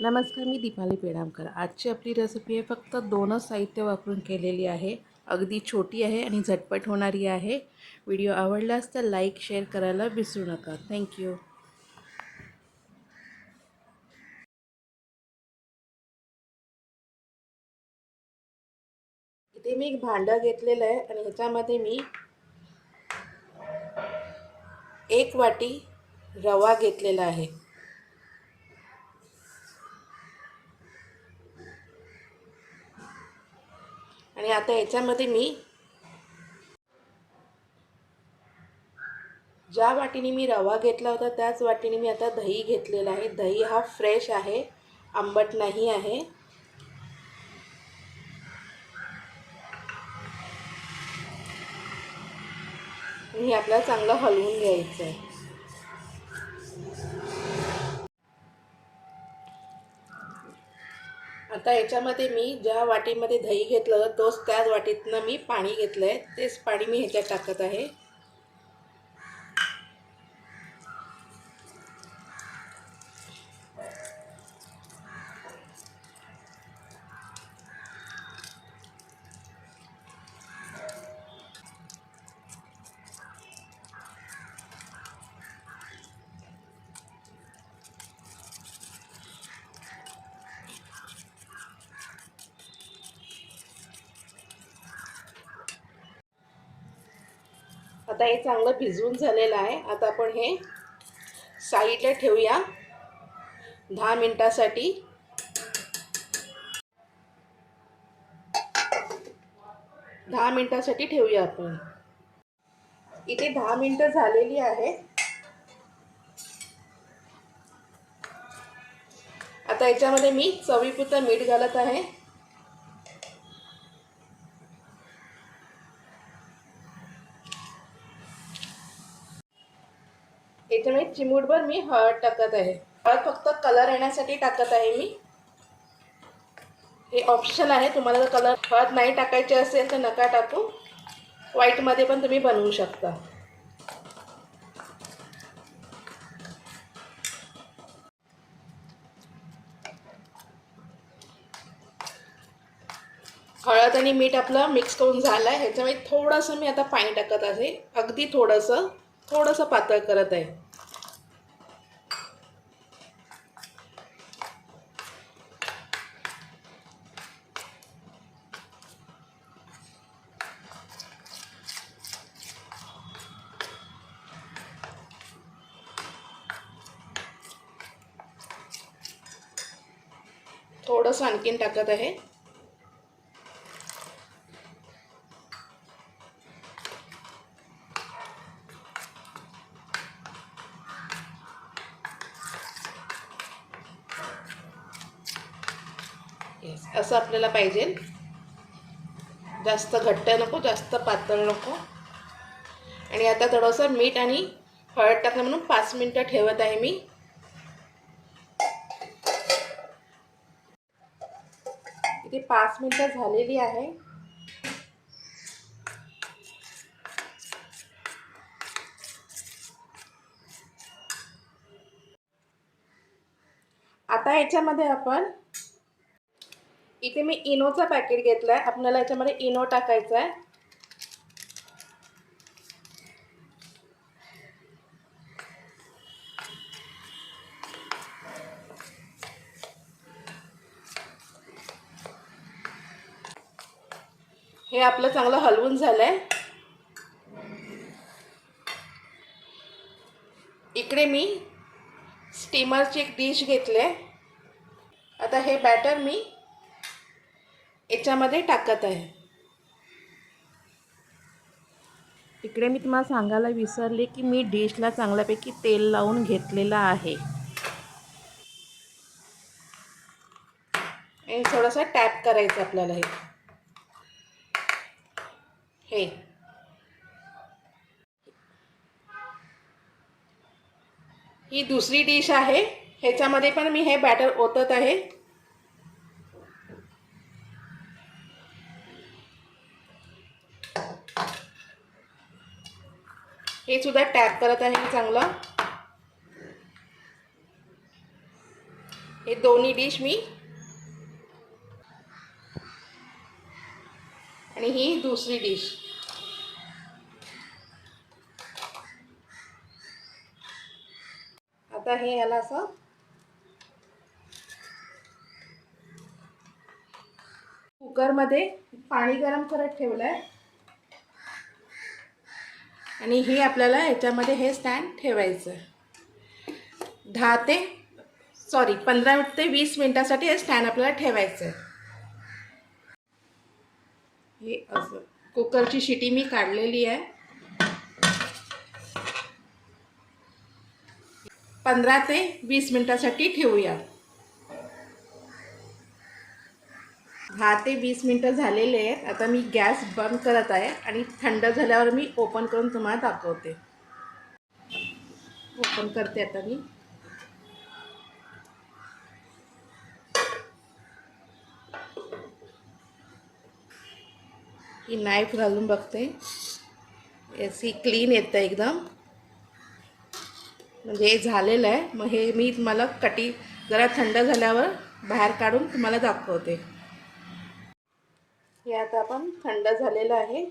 नमस्कार मी दीपाली पेडामकर आजची आपली रेसिपी आहे फक्त दोनच साहित्य वापरून केलेली आहे. अगदी छोटी आहे आणि झटपट होणारी आहे. व्हिडिओ आवडलास तर लाईक शेअर करायला विसरू नका. थँक्यू इथे मी एक भांडं घेतलेलं आहे आणि ह्याच्यामध्ये मी एक वाटी रवा घेतलेला आहे. आणि आता याच्यामध्ये मी ज्या वाटीने मी रवा घेतला होता त्याच वाटीने मी आता दही घेतलेला आहे. दही हा फ्रेश आहे आंबट नाही आहे. हे आपल्याला चांगलं हलवून घ्यायचं आहे आता याच्यामध्ये मी ज्या वाटीमध्ये दही घेतलं तोच त्याच वाटीतनं मी पाणी घेतलं आहे तेच पाणी मी ह्याच्यात टाकत आहे. आता हे चांगलं भिजवून झालेलं आहे. आता आपण हे साईडला ठेवूया. दहा मिनटासाठी. दहा मिनटासाठी ठेवूया आपण. इथे दहा मिनटं झालेली आहे. आता याच्यामध्ये मी चवीपुरतं मीठ घालत आहे. याच्यामध्ये चिमूटभर मी हळद टाकत आहे. हळद फक्त कलर येण्यासाठी टाकत आहे मी. हे ऑप्शन आहे. तुम्हाला जर कलर हळद नाही टाकायचे असेल तर नका टाकू. व्हाईटमध्ये पण तुम्ही बनवू शकता. हळद आणि मीठ आपलं मिक्स करून झालं आहे ह्याच्यामध्ये थोडंसं मी आता पाणी टाकत आहे. अगदी थोडंसं थोडंसं पातळ करत आहे. थोडंसं आणखीन टाकत आहे. असं आपल्याला पाहिजे. जास्त घट्ट नको जास्त पातळ नको. आणि आता थोडंसं मीठ आणि हळद टाकलं म्हणून पाच मिनटं ठेवत आहे मी. इथे पाच मिनटं झालेली आहे. आता याच्यामध्ये आपण इथे मी इनोचा पॅकेट घेतला आहे आपल्याला याच्यामध्ये इनो टाकायचा आहे हे आपलं चांगलं हलवून झालं आहे इकडे मी स्टीमरची एक डिश घेतली आता हे बॅटर मी याच्यामध्ये टाकत आहे. इकडे मी तुम्हाला सांगायला विसरले की मी डिशला चांगल्यापैकी तेल लावून घेतलेलं आहे. आणि थोडंसं टॅप करायचं आपल्याला हे. हे ही दुसरी डिश आहे. ह्याच्यामध्ये पण मी हे बॅटर ओतत आहे. हे सुद्धा टॅप करत आहे मी चांगलं. हे दोन्ही डिश मी. आणि ही दुसरी डिश आता हे याला असं कुकरमध्ये पाणी गरम करत ठेवलं आहे आणि हे आपल्याला याच्यामध्ये हे स्टँड ठेवायचं आहे दहा ते सॉरी पंधरा ते वीस मिनटासाठी हे स्टँड आपल्याला ठेवायचं आहे हे असं कुकरची शिटी मी काढलेली आहे. पंधरा ते वीस मिनटासाठी ठेवूया. दहा ते वीस मिनटं झालेले आहेत. आता मी गॅस बंद करत आहे आणि थंड झाल्यावर मी ओपन करून तुम्हाला दाखवते. ओपन करते आता मी. ही नाईफ घालून बघते. अशी क्लीन येतं एकदम. म्हणजे हे झालेलं आहे. मग हे मी तुम्हाला कटी जरा थंड झाल्यावर बाहेर काढून तुम्हाला दाखवते. हे आता आपण थंड झालेलं आहे.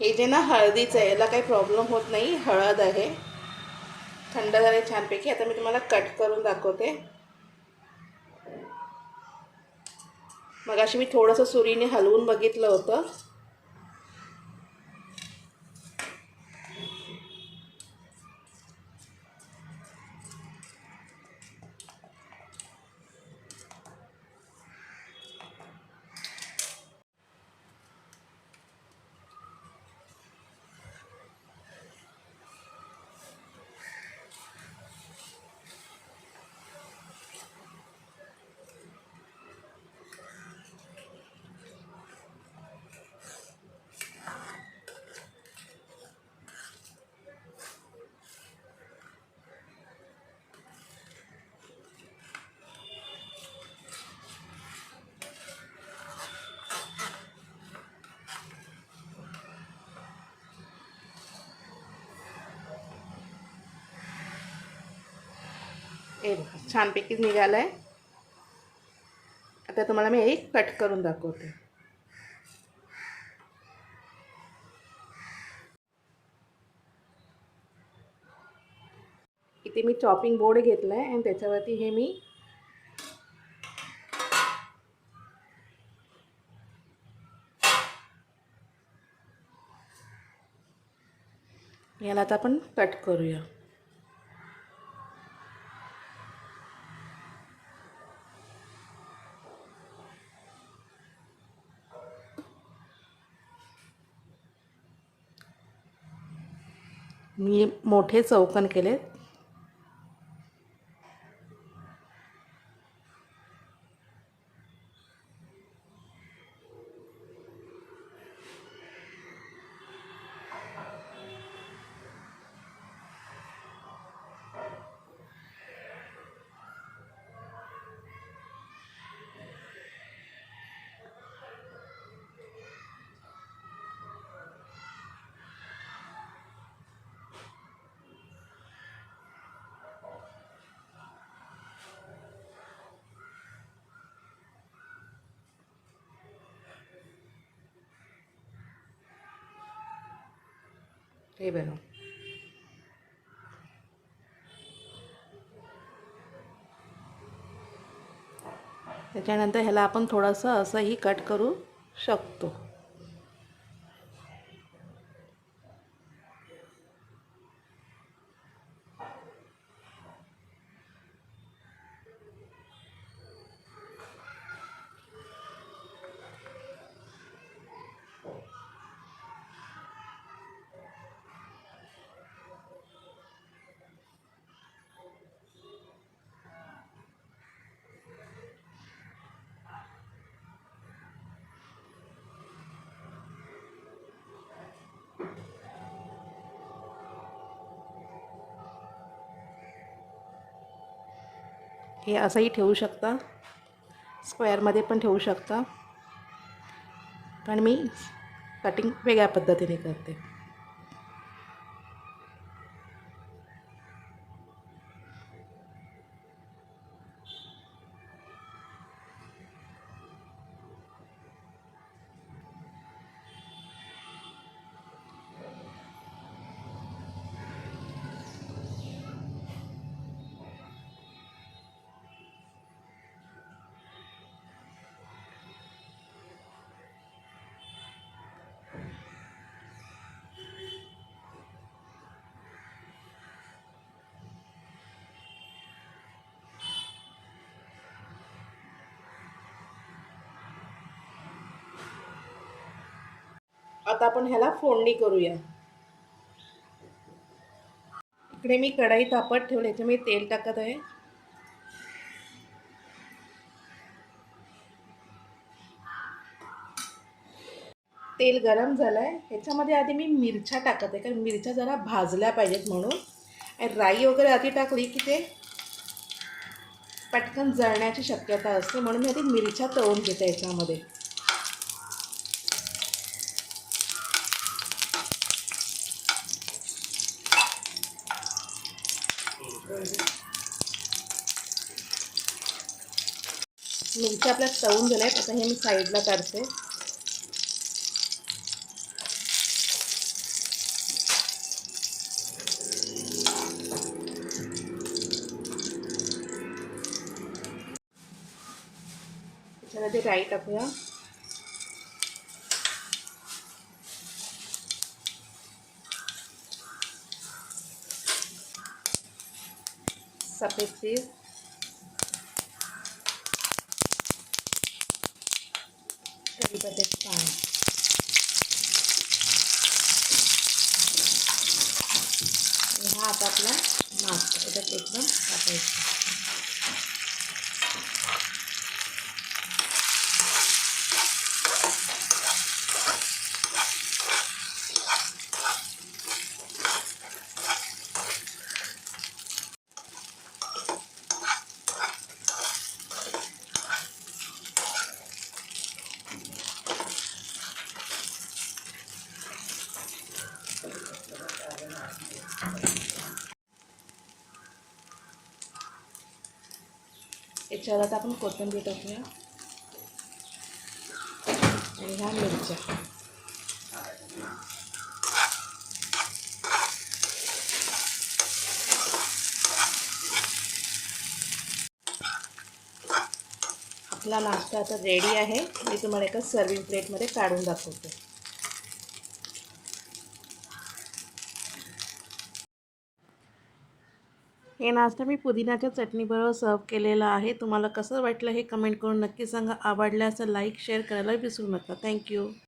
हे जे ना हळदीचं आहे याला काही प्रॉब्लेम होत नाही. हळद आहे. थंड झाले छानपैकी. आता मी तुम्हाला कट करून दाखवते. मग अशी मी थोडंसं सुरीने हलवून बघितलं होतं. हे बघा छानपैकी निघालं आहे आता तुम्हाला मी एक कट करून दाखवते. इथे मी चॉपिंग बोर्ड घेतला आहे आणि त्याच्यावरती हे मी याला आता आपण कट करूया. मी मोठे चौकन केले. हे बघा त्याच्यानंतर ह्याला आपण थोडंसं असंही कट करू शकतो. हे असंही ठेवू शकता. स्क्वेअरमध्ये पण ठेवू शकता. पण मी कटिंग वेगळ्या पद्धतीने करते. आता आपण ह्याला फोडणी करूया. इकडे मी कढई तापत ठेवले याच्यात मी तेल टाकत आहे. तेल गरम झालं आहे ह्याच्यामध्ये आधी मी मिरच्या टाकत आहे कारण मिरच्या जरा भाजल्या पाहिजेत म्हणून. आणि राई वगैरे आधी टाकली की ते पटकन जळण्याची शक्यता असते म्हणून मी आधी मिरच्या तळून घेते याच्यामध्ये. इथे आपल्या तळून झाल्या आहेत. आता हे मी साईडला काढते. त्याच्यामध्ये राई टाकूया. सफेद तीळ कढीपत्त्याची पानं आणि हा आता आपला मास्क त्याच्यात एकदम टाकायचा. याच्यावर आता आपण कोथिंबीर टाकूया. आणि ह्या मिरच्या. आपला नाश्ता आता रेडी आहे. मी तुम्हाला एका सर्विंग प्लेटमध्ये काढून दाखवते. हे नाश्ता मी पुदिन्याच्या चटणीबरोबर सर्व केलेला आहे. तुम्हाला कसं वाटलं हे कमेंट करून नक्की सांगा. आवडल्यास लाईक शेअर करायला विसरू नका. थँक्यू